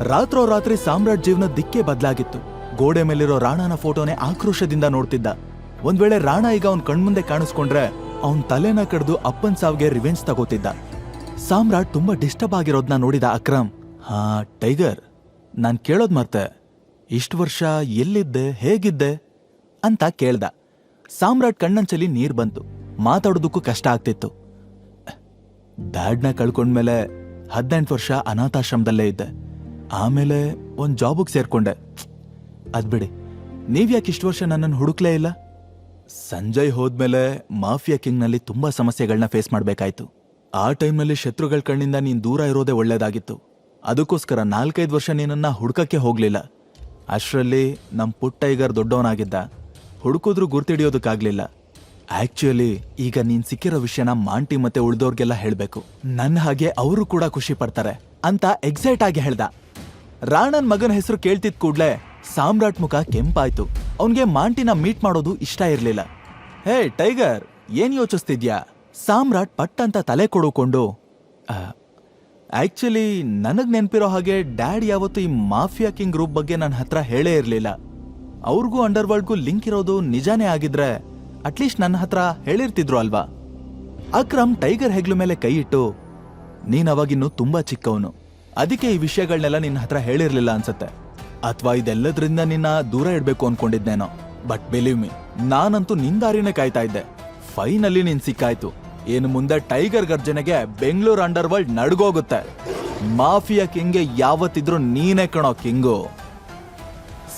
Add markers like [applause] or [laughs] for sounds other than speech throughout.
ರಾತ್ರೋರಾತ್ರಿ ಸಾಮ್ರಾಟ್ ಜೀವನ ದಿಕ್ಕೇ ಬದಲಾಗಿತ್ತು. ಗೋಡೆ ಮೇಲಿರೋ ರಾಣಾನ ಫೋಟೋನೇ ಆಕ್ರೋಶದಿಂದ ನೋಡ್ತಿದ್ದ. ಒಂದ್ ವೇಳೆ ರಾಣ ಈಗ ಅವನ್ ಕಣ್ಮುಂದೆ ಕಾಣಿಸ್ಕೊಂಡ್ರೆ ಅವನ್ ತಲೆನ ಕಡಿದು ಅಪ್ಪನ್ ಸಾವ್ಗೆ ರಿವೆಂಜ್ ತಗೋತಿದ್ದ. ಸಾಮ್ರಾಟ್ ತುಂಬಾ ಡಿಸ್ಟರ್ಬ್ ಆಗಿರೋದ್ನ ನೋಡಿದ ಅಕ್ರಮ್. ಹಾ, ಟೈಗರ್, ನಾನ್ ಕೇಳೋದ್ ಮತ್ತೆ. ಇಷ್ಟು ವರ್ಷ ಎಲ್ಲಿದ್ದೆ, ಹೇಗಿದ್ದೆ ಅಂತ ಕೇಳ್ದ. ಸಾಮ್ರಾಟ್ ಕಣ್ಣಂಚಲಿ ನೀರ್ ಬಂತು. ಮಾತಾಡೋದಕ್ಕೂ ಕಷ್ಟ ಆಗ್ತಿತ್ತು. ಡ್ಯಾಡ್ನ ಕಳ್ಕೊಂಡ್ಮೇಲೆ ಹದಿನೆಂಟು ವರ್ಷ ಅನಾಥಾಶ್ರಮದಲ್ಲೇ ಇದ್ದೆ. ಆಮೇಲೆ ಒಂದ್ ಜಾಬಿಗೆ ಸೇರ್ಕೊಂಡೆ. ಅದ್ಬಿಡಿ ನೀವ್ಯಾಕೆ ಇಷ್ಟು ವರ್ಷ ನನ್ನನ್ನು ಹುಡುಕ್ಲೇ ಇಲ್ಲ? ಸಂಜಯ್ ಹೋದ್ಮೇಲೆ ಮಾಫಿಯಾ ಕಿಂಗ್ನಲ್ಲಿ ತುಂಬಾ ಸಮಸ್ಯೆಗಳನ್ನ ಫೇಸ್ ಮಾಡಬೇಕಾಯ್ತು. ಆ ಟೈಮ್ನಲ್ಲಿ ಶತ್ರುಗಳ ಕಣ್ಣಿಂದ ನೀನ್ ದೂರ ಇರೋದೇ ಒಳ್ಳೇದಾಗಿತ್ತು. ಅದಕ್ಕೋಸ್ಕರ ನಾಲ್ಕೈದು ವರ್ಷ ನೀನನ್ನ ಹುಡುಕಕ್ಕೆ ಹೋಗ್ಲಿಲ್ಲ. ಅಷ್ಟರಲ್ಲಿ ನಮ್ಮ ಪುಟ್ಟ ಟೈಗರ್ ದೊಡ್ಡವನಾಗಿದ್ದ. ಹುಡುಕಿದ್ರು ಗುರ್ತಿಡಿಯೋದಕ್ಕಾಗ್ಲಿಲ್ಲ. ಆಕ್ಚುಲಿ ಈಗ ನೀನ್ ಸಿಕ್ಕಿರೋ ವಿಷಯನ ಮಾಂಟಿ ಮತ್ತೆ ಉಳ್ದೋರ್ಗೆಲ್ಲ ಹೇಳ್ಬೇಕು. ನನ್ನ ಹಾಗೆ ಅವರು ಕೂಡ ಖುಷಿ ಪಡ್ತಾರೆ ಅಂತ ಎಕ್ಸೈಟ್ ಆಗಿ ಹೇಳ್ದ. ರಾಣನ್ ಮಗನ ಹೆಸರು ಕೇಳ್ತಿದ್ ಕೂಡ್ಲೆ ಸಾಮ್ರಾಟ್ ಮುಖ ಕೆಂಪಾಯ್ತು. ಅವನ್ಗೆ ಮಾಂಟಿನ ಮೀಟ್ ಮಾಡೋದು ಇಷ್ಟ ಇರ್ಲಿಲ್ಲ. ಹೇ, ಟೈಗರ್, ಏನ್ ಯೋಚಿಸ್ತಿದ್ಯಾ? ಸಾಮ್ರಾಟ್ ಪಟ್ ಅಂತ ತಲೆ ಕೊಡುಕೊಂಡು ಆಕ್ಚುಲಿ ನನಗ್ ನೆನಪಿರೋ ಹಾಗೆ ಡ್ಯಾಡ್ ಯಾವತ್ತು ಈ ಮಾಫಿಯಾ ಕಿಂಗ್ ಗ್ರೂಪ್ ಬಗ್ಗೆ ನನ್ನ ಹತ್ರ ಹೇಳೇ ಇರ್ಲಿಲ್ಲ. ಅವ್ರಿಗೂ ಅಂಡರ್ವರ್ಲ್ಡ್ಗೂ ಲಿಂಕ್ ಇರೋದು ನಿಜಾನೇ ಆಗಿದ್ರೆ ಅಟ್ಲೀಸ್ಟ್ ನನ್ನ ಹತ್ರ ಹೇಳಿರ್ತಿದ್ರು ಅಲ್ವಾ? ಅಕ್ರಮ್ ಟೈಗರ್ ಹೆಗ್ಲು ಮೇಲೆ ಕೈ ಇಟ್ಟು, ನೀನ್ ಅವಾಗಿನ್ನು ತುಂಬಾ ಚಿಕ್ಕವನು. ಅದಕ್ಕೆ ಈ ವಿಷಯಗಳನ್ನೆಲ್ಲ ನಿನ್ನ ಹತ್ರ ಹೇಳಿರ್ಲಿಲ್ಲ ಅನ್ಸುತ್ತೆ. ಅಥವಾ ಇದೆಲ್ಲದ್ರಿಂದ ನಿನ್ನ ದೂರ ಇಡಬೇಕು ಅನ್ಕೊಂಡಿದ್ನೇನೋ. ಬಟ್ ಬಿಲೀವ್ ಮಿ ನಾನಂತೂ ನಿನ್ ದಾರಿನೇ ಕಾಯ್ತಾ ಇದ್ದೆ. ಫೈನಲಿ ನೀನ್ ಸಿಕ್ಕಾಯ್ತು. ಏನು ಮುಂದೆ ಟೈಗರ್ ಗರ್ಜನೆಗೆ ಬೆಂಗಳೂರು ಅಂಡರ್ ವರ್ಲ್ಡ್ ನಡ್ಗೋಗುತ್ತೆ. ಮಾಫಿಯಾ ಕಿಂಗ್ಗೆ ಯಾವತ್ತಿದ್ರೂ ನೀನೇ ಕಣೋ ಕಿಂಗು.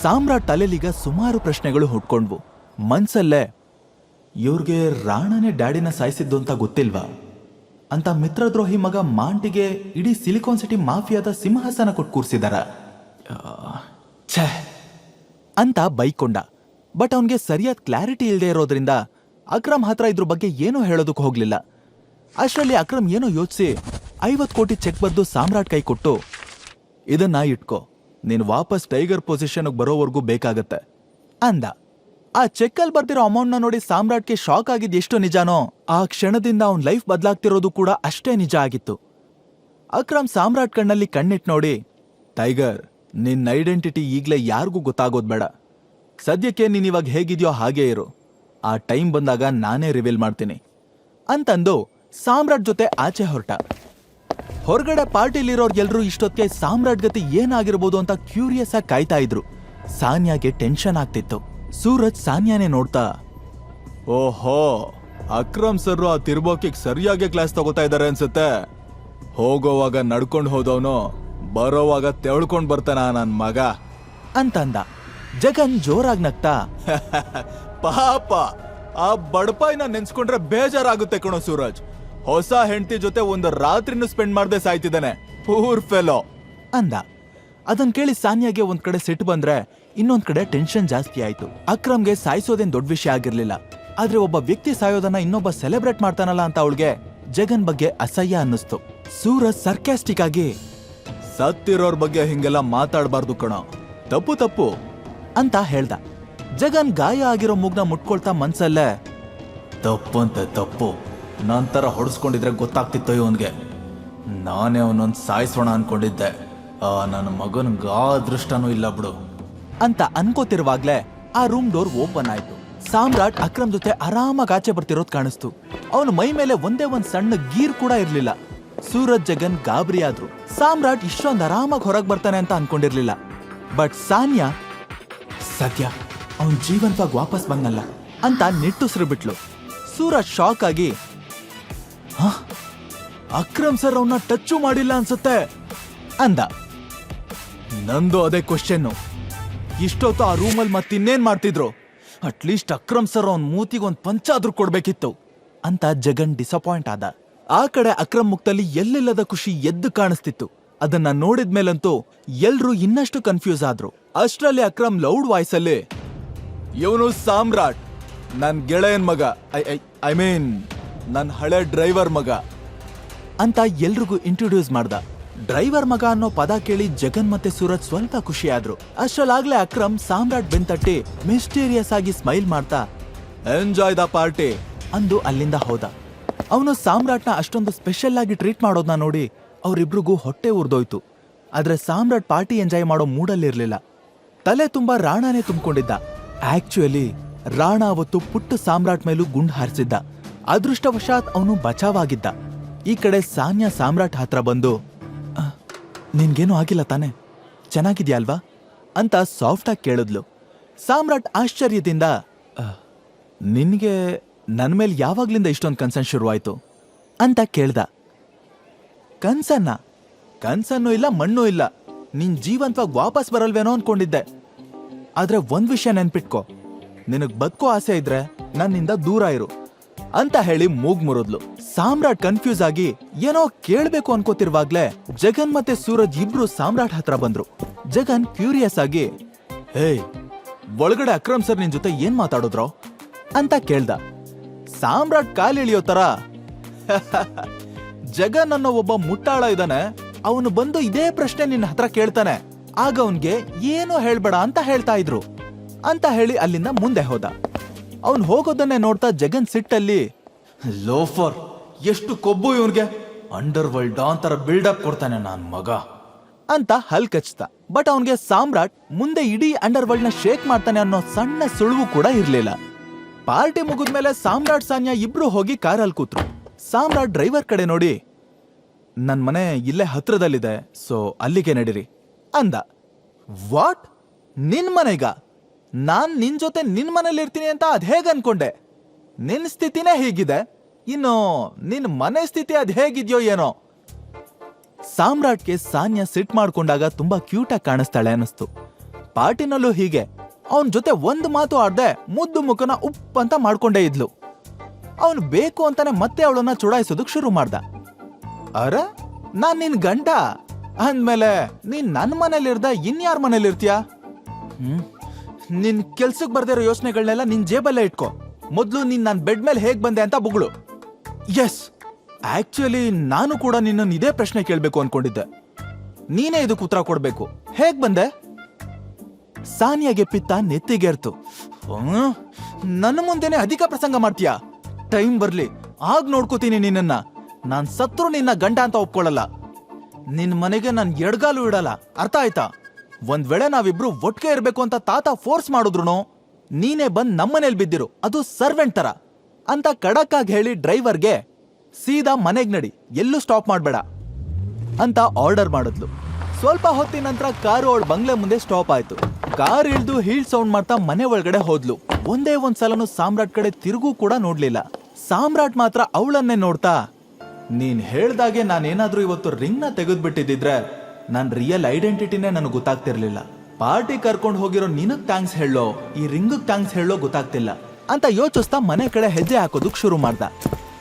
ಸಾಮ್ರಾಟ್ ತಲೆಲಿಗ ಸುಮಾರು ಪ್ರಶ್ನೆಗಳು ಹುಟ್ಕೊಂಡ್ವು. ಮನ್ಸಲ್ಲೇ, ಇವ್ರಿಗೆ ರಾಣನೇ ಡ್ಯಾಡಿನ ಸಾಯಿಸಿದ್ದು ಅಂತ ಗೊತ್ತಿಲ್ವಾ? ಅಂತ ಮಿತ್ರದ್ರೋಹಿ ಮಗ ಮಾಂಟಿಗೆ ಇಡೀ ಸಿಲಿಕಾನ್ ಸಿಟಿ ಮಾಫಿಯಾದ ಸಿಂಹಾಸನ ಕೊಟ್ಟು ಕೂರಿಸಿದಾರ. ಅಂತ ಬೈಕೊಂಡ. ಬಟ್ ಅವನಿಗೆ ಸರಿಯಾದ ಕ್ಲಾರಿಟಿ ಇಲ್ಲದೆ ಇರೋದ್ರಿಂದ ಅಕ್ರಮ್ ಹತ್ರ ಇದ್ರ ಬಗ್ಗೆ ಏನೂ ಹೇಳೋದಕ್ಕೆ ಹೋಗ್ಲಿಲ್ಲ. ಅಷ್ಟರಲ್ಲಿ ಅಕ್ರಮ್ ಏನೋ ಯೋಚಿಸಿ ಐವತ್ ಕೋಟಿ ಚೆಕ್ ಬದ್ದು ಸಾಮ್ರಾಟ್ ಕೈ ಕೊಟ್ಟು ಇದನ್ನ ಇಟ್ಕೋ. ನೀನು ವಾಪಸ್ ಟೈಗರ್ ಪೊಸಿಷನ್ ಬರೋವರೆಗೂ ಬೇಕಾಗತ್ತೆ. ಅಂದ. ಆ ಚೆಕ್ಕಲ್ಲಿ ಬರ್ತಿರೋ ಅಮೌಂಟ್ನ ನೋಡಿ ಸಾಮ್ರಾಟ್ಗೆ ಶಾಕ್ ಆಗಿದ್ದು ಎಷ್ಟು ನಿಜಾನೋ? ಆ ಕ್ಷಣದಿಂದ ಅವನ್ ಲೈಫ್ ಬದಲಾಗ್ತಿರೋದು ಕೂಡ ಅಷ್ಟೇ ನಿಜ ಆಗಿತ್ತು. ಅಕ್ರಮ್ ಸಾಮ್ರಾಟ್ ಕಣ್ಣಲ್ಲಿ ಕಣ್ಣಿಟ್ ನೋಡಿ, ಟೈಗರ್ ನಿನ್ನ ಐಡೆಂಟಿಟಿ ಈಗ್ಲೇ ಯಾರಿಗೂ ಗೊತ್ತಾಗೋದು ಬೇಡ. ಸದ್ಯಕ್ಕೆ ನೀನು ಇವಾಗ ಹೇಗಿದ್ಯೋ ಹಾಗೇ ಇರು. ಆ ಟೈಮ್ ಬಂದಾಗ ನಾನೇ ರಿವೀಲ್ ಮಾಡ್ತೀನಿ. ಅಂತಂದು ಸಾಮ್ರಾಟ್ ಜೊತೆ ಆಚೆ ಹೊರಟ. ಹೊರಗಡೆ ಪಾರ್ಟಿಲಿರೋರ್ಗೆಲ್ಲರೂ ಇಷ್ಟೊತ್ತಿಗೆ ಸಾಮ್ರಾಟ್ ಗತಿ ಏನಾಗಿರ್ಬೋದು ಅಂತ ಕ್ಯೂರಿಯಸ್ ಆಗಿ ಕಾಯ್ತಾ ಇದ್ರು. ಸಾನ್ಯಾಗೆ ಟೆನ್ಷನ್ ಆಗ್ತಿತ್ತು. ಸೂರಜ್ ಸಾನ್ಯಾನೇ ನೋಡ್ತಾ. ಓಹೋ ಅಕ್ರಮ್ ಸರ್ ಆ ತಿರ್ಬೋಕಿ ಸರಿಯಾಗಿ ಕ್ಲಾಸ್ ತಗೋತಾ ಇದ್ದಾರೆ ಅನ್ಸುತ್ತೆ. ಹೋಗೋವಾಗ ನಡ್ಕೊಂಡು ಹೋದವನು ಬರೋವಾಗ ತೆವಳ್ಕೊಂಡು ಬರ್ತಾನ ನನ್ ಮಗ. ಅಂತಂದ. ಜಗನ್ ಜೋರಾಗಿ ನಗ್ತಾ. [laughs] ಪಾಪ ಆ ಬಡಪಾಯಿನ ನೆನ್ಸ್ಕೊಂಡ್ರೆ ಬೇಜಾರಾಗುತ್ತೆ ಕಣೋ ಸೂರಜ್. ಹೊಸ ಹೆಂಡತಿ ಜೊತೆ ಒಂದು ರಾತ್ರಿನೂ ಸ್ಪೆಂಡ್ ಮಾಡದೆ ಸಾಯ್ತಿದ್ದಾನೆ. ಪೂರ್ ಫೆಲೋ ಅಂದ. ಅದನ್ ಕೇಳಿ ಸಾನ್ಯಾಗೆ ಒಂದ್ ಕಡೆ ಸಿಟ್ಟು ಬಂದ್ರೆ ಇನ್ನೊಂದ್ ಕಡೆ ಟೆನ್ಷನ್ ಜಾಸ್ತಿ ಆಯ್ತು. ಅಕ್ರಮ್ಗೆ ಸಾಯಿಸೋದೇನ್ ದೊಡ್ಡ ವಿಷಯ ಆಗಿರ್ಲಿಲ್ಲ. ಆದ್ರೆ ಒಬ್ಬ ವ್ಯಕ್ತಿ ಸಾಯೋದನ್ನ ಇನ್ನೊಬ್ಬ ಸೆಲೆಬ್ರೇಟ್ ಮಾಡ್ತಾನಲ್ಲ ಅಂತ ಅವಳಿಗೆ ಜಗನ್ ಬಗ್ಗೆ ಅಸಹ್ಯ ಅನ್ನಿಸ್ತು. ಸೂರಜ್ ಸರ್ಕ್ಯಾಸ್ಟಿಕ್ ಆಗಿ, ಸತ್ತಿರೋರ್ ಬಗ್ಗೆ ಹಿಂಗೆಲ್ಲ ಮಾತಾಡಬಾರ್ದು ಕಣೋ. ತಪ್ಪು ತಪ್ಪು. ಅಂತ ಹೇಳ್ದ. ಜಗನ್ ಗಾಯ ಆಗಿರೋ ಮೂಗ್ನ ಮುಟ್ಕೊಳ್ತಾ ಮನ್ಸಲ್ಲೇ, ತಪ್ಪು ಅಂತ ತಪ್ಪು. ನಂತರ ಹೊಡೆಸ್ಕೊಂಡಿದ್ರೆ ಗೊತ್ತಾಗ್ತಿತ್ತು ಇವನ್ಗೆ. ನಾನೇ ಅವನೊಂದ್ ಸಾಯಿಸೋಣ ಅನ್ಕೊಂಡಿದ್ದೆ. ಆ ನನ್ನ ಮಗನ್ಗಾದೃಷ್ಟನೂ ಅದೃಷ್ಟನೂ ಇಲ್ಲ ಬಿಡು. ಅಂತ ಅನ್ಕೋತಿರುವಾಗ್ಲೇ ಆ ರೂಮ್ ಡೋರ್ ಓಪನ್ ಆಯ್ತು. ಸಾಮ್ರಾಟ್ ಅಕ್ರಮ್ ಜೊತೆ ಆರಾಮಾಗಿ ಆಚೆ ಬರ್ತಿರೋದು ಕಾಣಿಸ್ತು. ಅವನ ಮೈ ಮೇಲೆ ಒಂದೇ ಒಂದ್ ಸಣ್ಣ ಗೀರ್ ಕೂಡ ಇರ್ಲಿಲ್ಲ. ಸೂರಜ್, ಜಗನ್, ಗಾಬರಿ ಆದ್ರು ಸಾಮ್ರಾಟ್ ಇಷ್ಟೊಂದು ಆರಾಮಾಗಿ ಹೊರಗ್ ಬರ್ತಾನೆ ಅಂತ ಅನ್ಕೊಂಡಿರ್ಲಿಲ್ಲ. ಬಟ್ ಸಾನ್ಯಾ, ಸದ್ಯ ಅವನ್ ಜೀವಂತವಾಗಿ ವಾಪಸ್ ಬಂದಲ್ಲ ಅಂತ ನಿಟ್ಟುಸಿರು ಬಿಟ್ಲು. ಸೂರಜ್ ಶಾಕ್ ಆಗಿ, "ಹ? ಅಕ್ರಮ್ ಸರ್ ಅವನ್ನ ಟಚ್ಚು ಮಾಡಿಲ್ಲ ಅನ್ಸುತ್ತೆ? ಅಂದ. ನಂದು ಅದೇ ಕ್ವಶನ್ನು ಇಷ್ಟೊತ್ತು ಆ ರೂಮಲ್ಲಿ ಮತ್ತಿನ್ನೇನ್ ಮಾಡ್ತಿದ್ರು? ಅಟ್ಲೀಸ್ಟ್ ಅಕ್ರಮ್ ಸರ್ ಅವ್ನ ಮೂತಿಗೆ ಒಂದ್ ಪಂಚಾದ್ರೂ ಕೊಡ್ಬೇಕಿತ್ತು. ಅಂತ ಜಗನ್ ಡಿಸಪಾಯಿಂಟ್ ಆದ. ಆ ಕಡೆ ಅಕ್ರಮ್ ಮುಕ್ತಲ್ಲಿ ಎಲ್ಲಿಲ್ಲದ ಖುಷಿ ಎದ್ದು ಕಾಣಿಸ್ತಿತ್ತು. ಅದನ್ನ ನೋಡಿದ್ಮೇಲಂತೂ ಎಲ್ರೂ ಇನ್ನಷ್ಟು ಕನ್ಫ್ಯೂಸ್ ಆದ್ರು. ಅಷ್ಟರಲ್ಲಿ ಅಕ್ರಮ್ ಲೌಡ್ ವಾಯ್ಸಲ್ಲಿ ಇವನು ಸಾಮ್ರಾಟ್. ನನ್ ಗೆಳೆಯನ್ ಮಗ. ಐ ಐ ಐ ಮೀನ್ ನನ್ನ ಹಳೆ ಡ್ರೈವರ್ ಮಗ. ಅಂತ ಎಲ್ರಿಗೂ ಇಂಟ್ರೊಡ್ಯೂಸ್ ಮಾಡ್ದ. ಡ್ರೈವರ್ ಮಗ ಅನ್ನೋ ಪದ ಕೇಳಿ ಜಗನ್ ಮತ್ತೆ ಸೂರಜ್ ಸ್ವಲ್ಪ ಖುಷಿಯಾದ್ರು. ಅಷ್ಟರಲ್ಲಾಗ್ಲೇ ಅಕ್ರಮ್ ಸಾಮ್ರಾಟ್ ಬೆಂತಟ್ಟಿ ಮಿಸ್ಟೀರಿಯಸ್ ಆಗಿ ಸ್ಮೈಲ್ ಮಾಡ್ತಾ ಎಂಜಾಯ್ ದ ಪಾರ್ಟಿ ಅಂದು ಅಲ್ಲಿಂದ ಹೋದ. ಅವನು ಸಾಮ್ರಾಟ್ನ ಅಷ್ಟೊಂದು ಸ್ಪೆಷಲ್ ಆಗಿ ಟ್ರೀಟ್ ಮಾಡೋದನ್ನ ನೋಡಿ ಅವರಿಬ್ರಿಗೂ ಹೊಟ್ಟೆ ಉರ್ದೋಯ್ತು. ಆದ್ರೆ ಸಾಮ್ರಾಟ್ ಪಾರ್ಟಿ ಎಂಜಾಯ್ ಮಾಡೋ ಮೂಡಲ್ಲಿರ್ಲಿಲ್ಲ ತಲೆ ತುಂಬಾ ರಾಣಾನೇ ತುಂಬಿಕೊಂಡಿದ್ದ. ಆಕ್ಚುಯಲಿ ರಾಣ ಅವತ್ತು ಪುಟ್ಟ ಸಾಮ್ರಾಟ್ ಮೇಲೂ ಗುಂಡ್ ಹಾರಿಸಿದ್ದ. ಅದೃಷ್ಟವಶಾತ್ ಅವನು ಬಚಾವಾಗಿದ್ದ ಈ ಕಡೆ ಸಾನ್ಯಾ ಸಾಮ್ರಾಟ್ ಹತ್ರ ಬಂದು "ಆ, ನಿನ್ಗೇನು ಆಗಿಲ್ಲ ತಾನೆ. ಚೆನ್ನಾಗಿದ್ಯಾ ಅಲ್ವಾ ಅಂತ ಸಾಫ್ಟಾಗಿ ಕೇಳಿದ್ಲು. ಸಾಮ್ರಾಟ್ ಆಶ್ಚರ್ಯದಿಂದ ನಿನಗೆ ನಿನ್ಗೆ ನನ್ ಮೇಲೆ ಯಾವಾಗ್ಲಿಂದ ಇಷ್ಟೊಂದು ಕನ್ಸರ್ನ್ ಶುರುವಾಯ್ತು? ಅಂತ ಕೇಳ್ದ. ಕನ್ಸನ್ನ? ಕನ್ಸನ್ನು ಇಲ್ಲ, ಮಣ್ಣು ಇಲ್ಲ. ನಿನ್ ಜೀವಂತವಾಗಿ ವಾಪಸ್ ಬರಲ್ವೇನೋ ಅನ್ಕೊಂಡಿದ್ದೆ. ಆದ್ರೆ ಒಂದ್ ವಿಷಯ ನೆನ್ಪಿಟ್ಕೋ. ನಿನಗ್ ಬದುಕೋ ಆಸೆ ಇದ್ರೆ ನನ್ನಿಂದ ದೂರ ಇರು. ಅಂತ ಹೇಳಿ ಮೂಗ್ ಮುರಿದ್ಲು. ಸಾಮ್ರಾಟ್ ಕನ್ಫ್ಯೂಸ್ ಆಗಿ ಏನೋ ಕೇಳ್ಬೇಕು ಅನ್ಕೋತಿರುವಾಗ್ಲೇ ಜಗನ್ ಮತ್ತೆ ಸೂರಜ್ ಇಬ್ರು ಸಾಮ್ರಾಟ್ ಹತ್ರ ಬಂದ್ರು. ಜಗನ್ ಕ್ಯೂರಿಯಸ್ ಆಗಿ ಹೇ ಒಳಗಡೆ ಅಕ್ರಮ್ ಸರ್ ನಿನ್ ಜೊತೆ ಏನ್ ಮಾತಾಡಿದ್ರು? ಅಂತ ಕೇಳ್ದ. ಸಾಮ್ರಾಟ್ ಕಾಲಿಳಿಯೋ ತರ, [laughs] ಜಗನ್ ಅನ್ನೋ ಒಬ್ಬ ಮುಟ್ಟಾಳ ಇದ್ದಾನೆ ಅವನು ಬಂದು ಇದೇ ಪ್ರಶ್ನೆ ನಿನ್ನ ಹತ್ರ ಕೇಳ್ತಾನೆ. ಆಗ ಅವನ್ಗೆ ಏನು ಹೇಳ್ಬೇಡ ಅಂತ ಹೇಳ್ತಾ ಇದ್ರು. ಅಂತ ಹೇಳಿ ಅಲ್ಲಿಂದ ಮುಂದೆ ಹೋದ. ಅವನ್ ಹೋಗೋದನ್ನೇ ನೋಡ್ತಾ ಜಗನ್ ಸಿಟ್ಟಲ್ಲಿ, ಲೋಫರ್, ಎಷ್ಟು ಕೊಬ್ಬು ಇವನ್ಗೆ? ಅಂಡರ್ ವರ್ಲ್ಡ್ ಡಾನ್ ತರ ಬಿಲ್ಡಪ್ ಕೊಡ್ತಾನೆ ನಾನ್ ಮಗ. ಅಂತ ಹಲ್ ಕಚ್ತ. ಬಟ್ ಅವನ್ಗೆ ಸಾಮ್ರಾಟ್ ಮುಂದೆ ಇಡೀ ಅಂಡರ್ ವರ್ಲ್ಡ್ನ ಶೇಕ್ ಮಾಡ್ತಾನೆ ಅನ್ನೋ ಸಣ್ಣ ಸುಳುವು ಕೂಡ ಇರ್ಲಿಲ್ಲ. ಪಾರ್ಟಿ ಮುಗಿದ್ಮೇಲೆ ಸಾಮ್ರಾಟ್, ಸಾನ್ಯಾ ಇಬ್ರು ಹೋಗಿ ಕಾರಲ್ಲಿ ಕೂತ್ರು. ಸಾಮ್ರಾಟ್ ಡ್ರೈವರ್ ಕಡೆ ನೋಡಿ, ನನ್ ಮನೆ ಇಲ್ಲೇ ಹತ್ರದಲ್ಲಿದೆ ಸೊ ಅಲ್ಲಿಗೆ ನಡೀರಿ. ಅಂದ. ವಾಟ್ ನಿನ್ ಮನೆಗ? ನಾನ್ ನಿನ್ ಜೊತೆ ನಿನ್ ಮನೇಲಿ ಇರ್ತೀನಿ ಅಂತ ಅದ್ ಹೇಗ್ ಅನ್ಕೊಂಡೆ? ನಿನ್ ಸ್ಥಿತಿನೇ ಹೀಗಿದೆ. ಇನ್ನು ನಿನ್ ಮನೆ ಸ್ಥಿತಿ ಅದ್ ಹೇಗಿದ್ಯೋ ಏನೋ? ಸಾಮ್ರಾಟ್ಗೆ ಸಾನ್ಯ ಸಿಟ್ ಮಾಡ್ಕೊಂಡಾಗ ತುಂಬಾ ಕ್ಯೂಟ್ ಆಗಿ ಕಾಣಿಸ್ತಾಳೆ ಅನಿಸ್ತು ಪಾರ್ಟಿನಲ್ಲೂ ಹೀಗೆ. ಅವನ್ ಜೊತೆ ಒಂದು ಮಾತು ಆಡ್ದೆ ಮುದ್ದು ಮುಖನ ಉಪ್ ಅಂತ ಮಾಡ್ಕೊಂಡೇ ಇದ್ಲು. ಅವನು ಬೇಕು ಅಂತಾನೆ ಮತ್ತೆ ಅವಳನ್ನ ಚುಡಾಯಿಸೋದಕ್ ಶುರು ಮಾಡ್ದ. ಅರ? ನಾನ್ ನಿನ್ ಗಂಟ ಅಂದ್ಮೇಲೆ ನೀನ್ ನನ್ ಮನೇಲಿರ್ದ ಇನ್ಯಾರ ಮನೇಲಿರ್ತೀಯ ಹ್ಮ್? ನಿನ್ ಕೆಲ್ಸಕ್ ಬರ್ದಿರೋ ಯೋಚನೆಗಳನ್ನೆಲ್ಲ ನಿನ್ ಜೇಬಲ್ಲೇ ಇಟ್ಕೋ. ಮೊದ್ಲು ನೀನ್ ನನ್ ಬೆಡ್ ಮೇಲೆ ಹೇಗ್ ಬಂದೆ ಅಂತ ಬುಗಳು. ಎಸ್ ಆಕ್ಚುಲಿ ನಾನು ಕೂಡ ನಿನ್ನನ್ನು ಇದೇ ಪ್ರಶ್ನೆ ಕೇಳ್ಬೇಕು ಅನ್ಕೊಂಡಿದ್ದೆ. ನೀನೇ ಇದಕ್ಕೆ ಉತ್ತರ ಕೊಡ್ಬೇಕು. ಹೇಗ್ ಬಂದೆ? ಸಾನಿಯಾಗೆ ಪಿತ್ತ ನೆತ್ತಿಗೆರ್ತು? ನನ್ನ ಮುಂದೆನೆ ಅಧಿಕ ಪ್ರಸಂಗ ಮಾಡ್ತೀಯ? ಟೈಮ್ ಬರ್ಲಿ, ಆಗ ನೋಡ್ಕೋತೀನಿ ನಿನ್ನನ್ನ. ನಾನ್ ಸತ್ರು ನಿನ್ನ ಗಂಡ ಅಂತ ಒಪ್ಕೊಳ್ಳಲ್ಲ ನಿನ್ ಮನೆಗೆ ನಾನು ಎಡ್ಗಾಲು ಇಡಲ್ಲ. ಅರ್ಥ ಆಯ್ತಾ? ಒಂದ್ ವೇಳೆ ನಾವಿಬ್ರು ಒಟ್ಟಿಗೆ ಇರ್ಬೇಕು ಅಂತ ತಾತ ಫೋರ್ಸ್ ಮಾಡಿದ್ರು ನೀನೇ ಬಂದ್ ನಮ್ಮನೇಲಿ ಬಿದ್ದಿರು. ಅದು ಸರ್ವೆಂಟ್ ತರ. ಅಂತ ಖಡಕ್ ಆಗಿ ಹೇಳಿ ಡ್ರೈವರ್ಗೆ ಸೀದಾ ಮನೆಗ್ ನಡಿ. ಎಲ್ಲೂ ಸ್ಟಾಪ್ ಮಾಡಬೇಡ ಅಂತ ಆರ್ಡರ್ ಮಾಡಿದ್ಲು. ಸ್ವಲ್ಪ ಹೊತ್ತಿನ ನಂತರ ಕಾರು ಅವಳ ಬಂಗ್ಲೆ ಮುಂದೆ ಸ್ಟಾಪ್ ಆಯ್ತು. ಕಾರ್ ಇಳಿದು ಹೀಲ್ ಸೌಂಡ್ ಮಾಡ್ತಾ ಮನೆ ಒಳಗಡೆ ಹೋದ್ಲು. ಒಂದೇ ಒಂದ್ ಸಲನು ಸಾಮ್ರಾಟ್ ಕಡೆ ತಿರುಗೂ ಕೂಡ ನೋಡ್ಲಿಲ್ಲ. ಸಾಮ್ರಾಟ್ ಮಾತ್ರ ಅವಳನ್ನೇ ನೋಡ್ತಾ, ನೀನ್ ಹೇಳ್ದಾಗೆ ನಾನೇನಾದ್ರೂ ಇವತ್ತು ರಿಂಗ್ನ ತೆಗೆದ್ಬಿಟ್ಟಿದ್ರೆ ನನ್ ರಿಯಲ್ ಐಡೆಂಟಿಟಿನೇ ನನಗೆ ಗೊತ್ತಾಗ್ತಿರ್ಲಿಲ್ಲ. ಪಾರ್ಟಿ ಕರ್ಕೊಂಡು ಹೋಗಿರೋ ನಿನಗ್ ಥ್ಯಾಂಕ್ಸ್ ಹೇಳೋ, ಈ ರಿಂಗ್ ಥ್ಯಾಂಕ್ಸ್ ಹೇಳೋ ಗೊತ್ತಾಗ್ತಿಲ್ಲ. ಅಂತ ಯೋಚಿಸ್ತಾ ಮನೆ ಕಡೆ ಹೆಜ್ಜೆ ಹಾಕೋದಕ್ ಶುರು ಮಾಡ್ದ.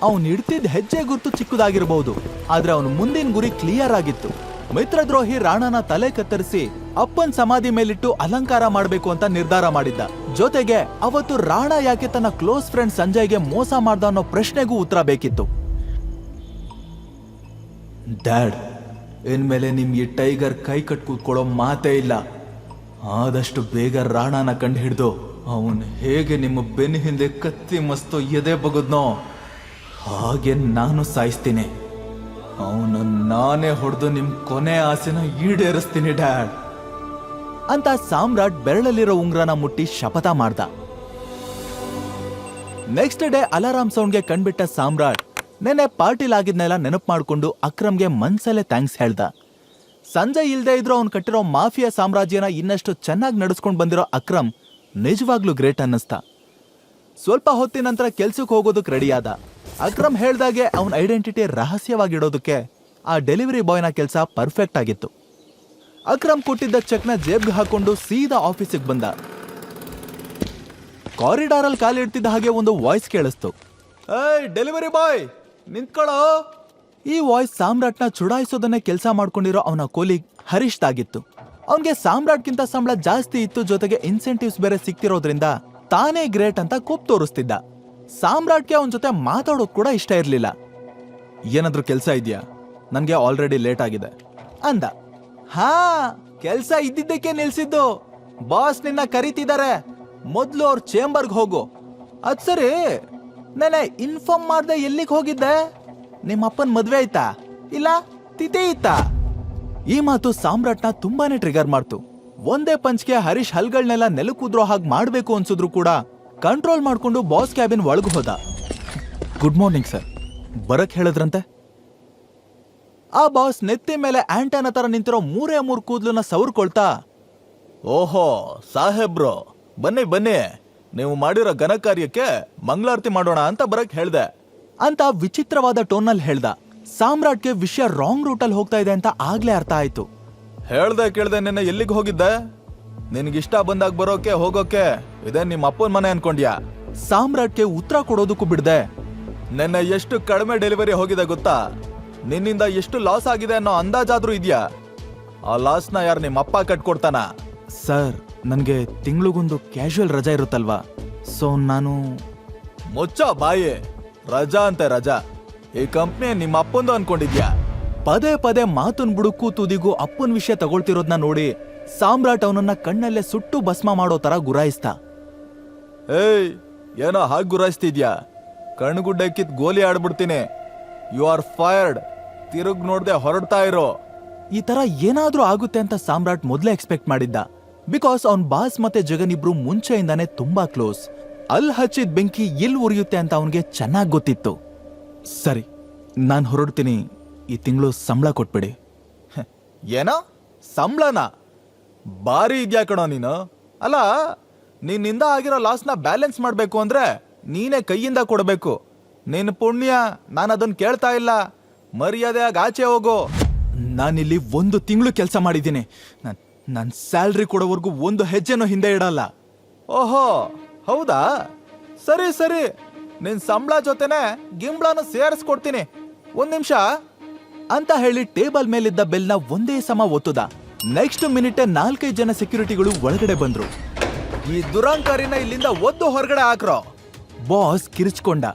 ಅವ್ನು ಇಡ್ತಿದ್ದ ಹೆಜ್ಜೆ ಗುರುತು ಚಿಕ್ಕದಾಗಿರ್ಬಹುದು ಆದ್ರೆ ಅವನ ಮುಂದಿನ ಗುರಿ ಕ್ಲಿಯರ್ ಆಗಿತ್ತು. ಮಿತ್ರದ್ರೋಹಿ ರಾಣನ ತಲೆ ಕತ್ತರಿಸಿ ಅಪ್ಪನ್ ಸಮಾಧಿ ಮೇಲಿಟ್ಟು ಅಲಂಕಾರ ಮಾಡಬೇಕು ಅಂತ ನಿರ್ಧಾರ ಮಾಡಿದ್ದ. ಜೊತೆಗೆ ಅವತ್ತು ರಾಣ ಯಾಕೆ ತನ್ನ ಕ್ಲೋಸ್ ಫ್ರೆಂಡ್ ಸಂಜಯ್ಗೆ ಮೋಸ ಮಾಡ್ದ ಅನ್ನೋ ಪ್ರಶ್ನೆಗೂ ಉತ್ತರ ಬೇಕಿತ್ತು. ಡ್ಯಾಡ್ ಇನ್ಮೇಲೆ ನಿಮ್ಗೆ ಟೈಗರ್ ಕೈ ಕಟ್ ಕೂತ್ಕೊಳ್ಳೋ ಮಾತೇ ಇಲ್ಲ. ಆದಷ್ಟು ಬೇಗ ರಾಣನ ಕಂಡು ಹಿಡ್ದು ಅವನು ಹೇಗೆ ನಿಮ್ಮ ಬೆನ್ನ ಹಿಂದೆ ಕತ್ತಿ ಮಸ್ತು ಎದೆ ಬಗದ್ನೋ ಹಾಗೆ ನಾನು ಸಾಯಿಸ್ತೀನಿ. ಅವನು ನಾನೇ ಹೊಡೆದು ನಿಮ್ ಕೊನೆ ಆಸೆನ ಈಡೇರಿಸ್ತೀನಿ, ಡ್ಯಾಡ್. ಅಂತ ಸಾಮ್ರಾಟ್ ಬೆರಳಲ್ಲಿರೋ ಉಂಗ್ರನ ಮುಟ್ಟಿ ಶಪಥ ಮಾಡ್ದ. ನೆಕ್ಸ್ಟ್ ಡೇ ಅಲಾರಾಮ್ ಸೌಂಡ್ಗೆ ಕಂಡ್ಬಿಟ್ಟ ಸಾಮ್ರಾಟ್ ನೆನೆ ಪಾರ್ಟಿಲಾಗಿದ್ನೆಲ್ಲ ನೆನಪು ಮಾಡಿಕೊಂಡು ಅಕ್ರಮ್ಗೆ ಮನ್ಸಲ್ಲೇ ಥ್ಯಾಂಕ್ಸ್ ಹೇಳ್ದ. ಸಂಜಯ್ ಇಲ್ಲದೇ ಇದ್ರೂ ಅವ್ನು ಕಟ್ಟಿರೋ ಮಾಫಿಯಾ ಸಾಮ್ರಾಜ್ಯನ ಇನ್ನಷ್ಟು ಚೆನ್ನಾಗಿ ನಡೆಸ್ಕೊಂಡು ಬಂದಿರೋ ಅಕ್ರಮ್ ನಿಜವಾಗ್ಲೂ ಗ್ರೇಟ್ ಅನ್ನಿಸ್ತ. ಸ್ವಲ್ಪ ಹೊತ್ತಿನ ನಂತರ ಕೆಲ್ಸಕ್ಕೆ ಹೋಗೋದಕ್ಕೆ ರೆಡಿಯಾದ ಅಕ್ರಮ್ ಹೇಳ್ದಾಗೆ ಅವನ ಐಡೆಂಟಿಟಿ ರಹಸ್ಯವಾಗಿಡೋದಕ್ಕೆ ಆ ಡೆಲಿವರಿ ಬಾಯ್ನ ಕೆಲಸ ಪರ್ಫೆಕ್ಟ್ ಆಗಿತ್ತು. ಅಕ್ರಮ್ ಕೊಟ್ಟಿದ್ದ ಚೆಕ್ನ ಜೇಬ್ಗೆ ಹಾಕೊಂಡು ಸೀದಾ ಆಫೀಸಿಗೆ ಬಂದ. ಕಾರಿಡಾರಲ್ಲಿ ಕಾಲಿಡ್ತಿದ್ದ ಹಾಗೆ ಒಂದು ವಾಯ್ಸ್ ಕೇಳಿಸ್ತು. ಏಯ್ ಡೆಲಿವರಿ ಬಾಯ್ ನಿಂತ್ಕೊಳ್ಳೋ. ಈ ವಾಯ್ಸ್ ಸಾಮ್ರಾಟ್ನ ಚುಡಾಯಿಸೋದನ್ನೇ ಕೆಲಸ ಮಾಡ್ಕೊಂಡಿರೋ ಅವನ ಕೋಲಿಗ್ ಹರೀಶ್ ತಾಗಿತ್ತು. ಅವನ್ಗೆ ಸಾಮ್ರಾಟ್ಗಿಂತ ಸಂಬಳ ಜಾಸ್ತಿ ಇತ್ತು ಜೊತೆಗೆ ಇನ್ಸೆಂಟಿವ್ಸ್ ಬೇರೆ ಸಿಕ್ತಿರೋದ್ರಿಂದ ತಾನೇ ಗ್ರೇಟ್ ಅಂತ ಕೋಪ್ ತೋರಿಸ್ತಿದ್ದ. ಸಾಮ್ರಾಟ್ಗೆ ಅವನ ಜೊತೆ ಮಾತಾಡೋದು ಕೂಡ ಇಷ್ಟ ಇರಲಿಲ್ಲ. ಏನಾದ್ರೂ ಕೆಲಸ ಇದೆಯಾ? ನನಗೆ ಆಲ್ರೆಡಿ ಲೇಟ್ ಆಗಿದೆ. ಅಂದ. ಹಾ, ಕೆಲ್ಸ ಇದ್ದಿದ್ದಕ್ಕೆ ನಿಲ್ಸಿದ್ದು. ಬಾಸ್ ನಿನ್ನ ಕರೀತಿದ್ದಾರೆ. ಮೊದ್ಲು ಅವ್ರ ಚೇಂಬರ್ಗೆ ಹೋಗು. ಅದ್ ಸರಿ. ನೆನೆ ಇನ್ಫಾರ್ಮ್ ಮಾಡ್ದೆ ಎಲ್ಲಿಗೆ ಹೋಗಿದ್ದೆ? ನಿಮ್ಮ ಅಪ್ಪನ್ ಮದ್ವೆ ಆಯ್ತಾ? ಇಲ್ಲ, ತಿಥಿ ಇತ್ತಾ? ಈ ಮಾತು ಸಾಮ್ರಾಟ್ನ ತುಂಬಾನೇ ಟ್ರಿಗರ್ ಮಾಡ್ತು. ಒಂದೇ ಪಂಚ್ಗೆ ಹರೀಶ್ ಹಲ್ಗಳನ್ನೆಲ್ಲ ನೆಲಕುದ್ರೋ ಹಾಗೆ ಮಾಡ್ಬೇಕು ಅನ್ಸಿದ್ರು ಕೂಡ ಕಂಟ್ರೋಲ್ ಮಾಡ್ಕೊಂಡು ಬಾಸ್ ಕ್ಯಾಬಿನ್ ಒಳಗೆ ಹೋದ. ಗುಡ್ ಮಾರ್ನಿಂಗ್ ಸರ್ ಬರಕ್ ಹೇಳಿದ್ರಂತೆ? ಆ ಬಾಸ್ ನೆತ್ತಿ ಮೇಲೆ ಆಂಟನ ತರ ನಿಂತಿರೋ ಮೂರೇ ಮೂರು ಕೂದ್ಲನ್ನ ಸವರ್ಕೊಳ್ತಾ, ಓಹೋ, ಸಾಹೇಬ್ರು, ಬನ್ನಿ ಬನ್ನಿ. ನೀವು ಮಾಡಿರೋ ಘನ ಕಾರ್ಯಕ್ಕೆ ಮಂಗಳಾರತಿ ಮಾಡೋಣ ಅಂತ ಬರಕ್ ಹೇಳ್ದೆ. ಅಂತ ವಿಚಿತ್ರವಾದ ಟೋನಲ್ಲಿ ಹೇಳ್ದ. ಸಾಮ್ರಾಟ್ಗೆ ವಿಷಯ ರಾಂಗ್ ರೂಟಲ್ಲಿ ಹೋಗ್ತಾ ಇದೆ ಅಂತ ಆಗ್ಲೇ ಅರ್ಥ ಆಯ್ತು. ಹೇಳ್ದೆ ಕೇಳ್ದೆ ನಿನ್ನೆ ಎಲ್ಲಿಗೆ ಹೋಗಿದ್ದೆ? ನಿನ್ಗಿಷ್ಟ ಬಂದಾಗ ಬರೋಕೆ, ಹೋಗೋಕೆ, ಇದೇ ನಿಮ್ಮ ಅಪ್ಪನ ಮನೆ ಅನ್ಕೊಂಡ್ಯಾ? ಸಾಮ್ರಾಟ್ಗೆ ಉತ್ತರ ಕೊಡೋದಕ್ಕೂ ಬಿಡ್ದೆ. ನಿನ್ನೆ ಎಷ್ಟು ಕಡಿಮೆ ಡೆಲಿವರಿ ಹೋಗಿದೆ ಗೊತ್ತಾ? ನಿನ್ನಿಂದ ಎಷ್ಟು ಲಾಸ್ ಆಗಿದೆ ಅನ್ನೋ ಅಂದಾಜಾದ್ರೂ ಇದೆಯಾ? ಆ ಲಾಸ್ನ ಯಾರು ನಿಮ್ಮ ಅಪ್ಪ ಕಟ್ಕೊಡ್ತಾನ? ಸರ್ ನನಗೆ ತಿಂಗಳಿಗೊಂದು ಕ್ಯಾಶುವಲ್ ರಜಾ ಇರುತ್ತಲ್ವಾ? ಸೊ ನಾನು ಮುಚ್ಚ ಬಾಯೇ. ರಜಾ ಅಂತೆ ರಜಾ. ಈ ಕಂಪ್ನಿ ನಿಮ್ಮ ಅಪ್ಪಂದು ಅನ್ಕೊಂಡಿದ್ಯಾ? ಪದೇ ಪದೇ ಮಾತನ್ ಬುಡುಕು ತುದಿಗೂ ಅಪ್ಪನ್ ವಿಷಯ ತಗೊಳ್ತಿರೋದ್ನ ನೋಡಿ ಸಾಮ್ರಾಟ್ ಅವನನ್ನ ಕಣ್ಣಲ್ಲೇ ಸುಟ್ಟು ಭಸ್ಮ ಮಾಡೋ ತರ ಗುರಾಯಿಸ್ತ. ಏಯ್ ಏನೋ ಹಾಗೆ ಗುರಾಯಿಸ್ತಿದ್ಯಾ? ಕಣ್ಗುಡ್ಡೆ ಕಿತ್ ಗೋಲಿ ಆಡ್ಬಿಡ್ತೀನಿ. ಯು ಆರ್ ಫೈರ್ಡ್ ತಿರುಗ್ ನೋಡ್ದೆ ಹೊರಡ್ತಾ ಇರೋ. ಈ ತರ ಏನಾದ್ರೂ ಆಗುತ್ತೆ ಅಂತ ಸಾಮ್ರಾಟ್ ಮೊದ್ಲೇ ಎಕ್ಸ್ಪೆಕ್ಟ್ ಮಾಡಿದ್ದ. ಬಿಕಾಸ್ ಅವ್ನ ಬಾಸ್ ಮತ್ತೆ ಜಗನ್ ಇಬ್ರು ಮುಂಚೆಯಿಂದಾನೆ ತುಂಬಾ ಕ್ಲೋಸ್ ಅಲ್ ಹಚ್ಚಿದ ಬೆಂಕಿ ಎಲ್ಲಿ ಉರಿಯುತ್ತೆ ಅಂತ ಅವನಿಗೆ ಚೆನ್ನಾಗಿ ಗೊತ್ತಿತ್ತು ಸರಿ ನಾನು ಹೊರಡ್ತೀನಿ ಈ ತಿಂಗಳು ಸಂಬಳ ಕೊಟ್ಬಿಡಿ ಏನೋ ಸಂಬಳನ ಬಾರಿ ಇದ್ಯಾ ಕಣೋ ನೀನು ಅಲ್ಲ ನಿನ್ನಿಂದ ಆಗಿರೋ ಲಾಸ್ನ ಬ್ಯಾಲೆನ್ಸ್ ಮಾಡಬೇಕು ಅಂದ್ರೆ ನೀನೇ ಕೈಯಿಂದ ಕೊಡಬೇಕು ನಿನ್ನ ಪುಣ್ಯ ನಾನು ಅದನ್ನ ಕೇಳ್ತಾ ಇಲ್ಲ ಮರ್ಯಾದೆಯಾಗಿ ಆಚೆ ಹೋಗು ನಾನಿಲ್ಲಿ ಒಂದು ತಿಂಗಳು ಕೆಲಸ ಮಾಡಿದ್ದೀನಿ ನನ್ನ ಸ್ಯಾಲ್ರಿ ಕೊಡೋವರೆಗೂ ಒಂದು ಹೆಜ್ಜೆನೂ ಹಿಂದೆ ಇಡಲ್ಲ. ಓಹೋ ಹೌದಾ? ಸರಿ ಸರಿ. ನಿನ್ ಸಂಬಳ ಜೊತೆನೆ ಗಿಂಬಳನು ಸೇರಿಸ್ಕೊಡ್ತೀನಿ. ಒಂದ್ ನಿಮಿಷ. ಅಂತ ಹೇಳಿ ಟೇಬಲ್ ಮೇಲಿದ್ದ ಬೆಲ್ನ ಒಂದೇ ಸಮ ಒತ್ತುದ. ನೆಕ್ಸ್ಟ್ ಮಿನಿಟ್ ನಾಲ್ಕೈದು ಜನ ಸೆಕ್ಯೂರಿಟಿಗಳು ಒಳಗಡೆ ಬಂದ್ರು. ಈ ದುರಂಕಾರಿನ ಇಲ್ಲಿಂದ ಒದ್ದು ಹೊರಗಡೆ ಹಾಕ್ರೋ. ಬಾಸ್ ಕಿರಿಚ್ಕೊಂಡ.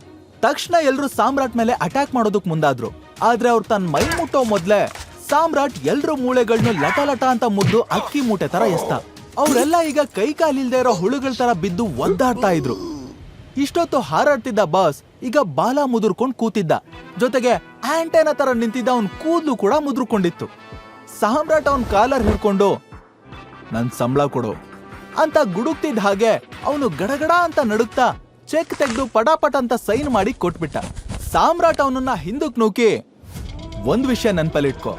ತಕ್ಷಣ ಎಲ್ರು ಸಾಮ್ರಾಟ್ ಮೇಲೆ ಅಟ್ಯಾಕ್ ಮಾಡೋದಕ್ ಮುಂದಾದ್ರು. ಆದ್ರೆ ಅವ್ರು ತನ್ನ ಮೈ ಮುಟ್ಟೋ ಮೊದ್ಲೇ ಸಾಮ್ರಾಟ್ ಎಲ್ರ ಮೂಳೆಗಳನ್ನ ಲಟ ಲಟ ಅಂತ ಮುದ್ದು ಅಕ್ಕಿ ಮೂಟೆ ತರ ಎಸ್ತ. ಅವರೆಲ್ಲ ಈಗ ಕೈ ಕಾಲಿಲ್ದೇ ಇರೋ ಹುಳುಗಳ ತರ ಬಿದ್ದು ಒದ್ದಾಡ್ತಾ ಇದ್ರು. ಇಷ್ಟೊತ್ತು ಹಾರಾಡ್ತಿದ್ದ ಬಾಸ್ ಈಗ ಬಾಲ ಮುದುರ್ಕೊಂಡ್ ಕೂತಿದ್ದ. ಜೊತೆಗೆ ಆಂಟೆನ ತರ ನಿಂತಿದ್ದ ಅವನ್ ಕೂದ್ಲು ಕೂಡ ಮುದುರ್ಕೊಂಡಿತ್ತು. ಸಾಮ್ರಾಟ್ ಅವನ್ ಕಾಲರ್ ಹಿಡ್ಕೊಂಡು, ನನ್ ಸಂಬಳ ಕೊಡು ಅಂತ ಗುಡುಕ್ತಿದ್ದ ಹಾಗೆ ಅವನು ಗಡಗಡ ಅಂತ ನಡುಕ್ತಾ ಚೆಕ್ ತೆಗೆದು ಪಟಾಪಟ ಅಂತ ಸೈನ್ ಮಾಡಿ ಕೊಟ್ಬಿಟ್ಟ. ಸಾಮ್ರಾಟ್ ಅವನನ್ನ ಹಿಂದಕ್ ನೂಕಿ, ಒಂದ್ ವಿಷಯ ನೆನ್ಪಲ್ಲಿಟ್ಕೋ.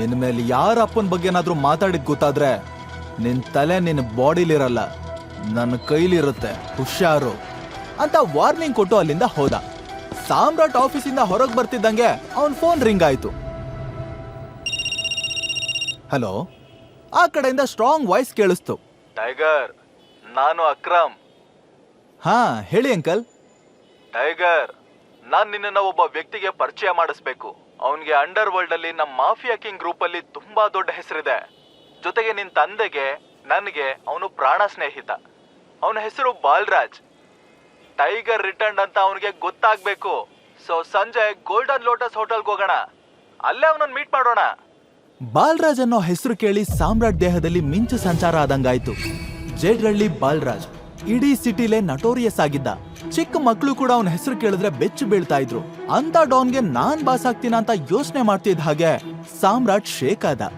ಇನ್ಮೇಲೆ ಯಾರ ಅಪ್ಪನ ಬಗ್ಗೆ ಏನಾದ್ರೂ ಮಾತಾಡಿದ್ ಗೊತ್ತಾದ್ರೆ ನಿನ್ ತಲೆ ನಿನ್ ಬಾಡಿಲಿರಲ್ಲ ನನ್ನ ಕೈಲಿರುತ್ತೆ. ಹುಷಾರು. ಅಂತ ವಾರ್ನಿಂಗ್ ಕೊಟ್ಟು ಅಲ್ಲಿಂದ ಹೋದ. ಸಾಮ್ರಾಟ್ ಆಫೀಸಿಂದ ಹೊರಗೆ ಬರ್ತಿದ್ದಂಗೆ ಅವನ್ ಫೋನ್ ರಿಂಗ್ ಆಯ್ತು. ಹಲೋ? ಆ ಕಡೆಯಿಂದ ಸ್ಟ್ರಾಂಗ್ ವಾಯ್ಸ್ ಕೇಳಿಸ್ತು. ಟೈಗರ್ ನಾನು ಅಕ್ರಮ್. ಹಾ ಹೇಳಿ ಅಂಕಲ್. ಟೈಗರ್ ನಾನು ನಿನ್ನ ಒಬ್ಬ ವ್ಯಕ್ತಿಗೆ ಪರಿಚಯ ಮಾಡಿಸ್ಬೇಕು. ಅವನಿಗೆ ಅಂಡರ್ ವರ್ಲ್ಡ್ ಅಲ್ಲಿ ನಮ್ಮ ಮಾಫಿಯಾ ಕಿಂಗ್ ಗ್ರೂಪ್ ಅಲ್ಲಿ ತುಂಬಾ ದೊಡ್ಡ ಹೆಸರಿದೆ. ಜೊತೆಗೆ ನಿನ್ ತಂದೆಗೆ, ನನಗೆ ಅವನು ಪ್ರಾಣ ಸ್ನೇಹಿತ. ಅವನ ಹೆಸರು ಬಾಲ್ರಾಜ್. ಟೈಗರ್ ರಿಟರ್ನ್ ಅಂತ ಅವನಿಗೆ ಗೊತ್ತಾಗ್ಬೇಕು. ಸೊ ಸಂಜೆ ಗೋಲ್ಡನ್ ಲೋಟಸ್ ಹೋಟೆಲ್ಗೆ ಹೋಗೋಣ. ಅಲ್ಲೇ ಅವನನ್ನ ಮೀಟ್ ಮಾಡೋಣ. ಬಾಲ್ರಾಜ್ ಅನ್ನೋ ಹೆಸರು ಕೇಳಿ ಸಾಮ್ರಾಟ್ ದೇಹದಲ್ಲಿ ಮಿಂಚು ಸಂಚಾರ ಆದಂಗಾಯ್ತು. ಜೇಡ್ರಳ್ಳಿ ಬಾಲ್ರಾಜ್. ಇಡೀ ಸಿಟಿಲೇ ನಟೋರಿಯಸ್ ಆಗಿದ್ದ. ಚಿಕ್ಕ ಮಕ್ಕಳು ಕೂಡ ಅವನ ಹೆಸರು ಕೇಳಿದ್ರೆ ಬೆಚ್ಚು ಬೀಳ್ತಾ ಇದ್ರು. ಅಂತ ಡಾನ್ಗೆ ನಾನ್ ಬಾಸ್ ಆಗ್ತೀನ ಅಂತ ಯೋಚನೆ ಮಾಡ್ತಿದ್ದ ಹಾಗೆ ಸಾಮ್ರಾಟ್ ಶೇಖ್ ಆದ.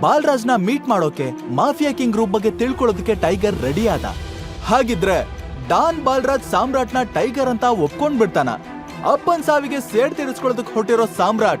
ಬಾಲ್ರಾಜ್ನ ಮೀಟ್ ಮಾಡೋಕೆ, ಮಾಫಿಯಾ ಕಿಂಗ್ ರೂಪ್ ಬಗ್ಗೆ ತಿಳ್ಕೊಳ್ಳೋದಕ್ಕೆ ಟೈಗರ್ ರೆಡಿ ಆದ. ಹಾಗಿದ್ರೆ, ಡಾನ್ ಬಾಲ್ರಾಜ್ ಸಾಮ್ರಾಟ್ನ ಟೈಗರ್ ಅಂತ ಒಪ್ಕೊಂಡ್ ಬಿಡ್ತಾನ ಅಪ್ಪನ್ ಸಾವಿಗೆ ಸೇಡ್ ತೀರಿಸ್ಕೊಳ್ಳೋದಕ್ಕೆ ಹೊಟ್ಟಿರೋ ಸಾಮ್ರಾಟ್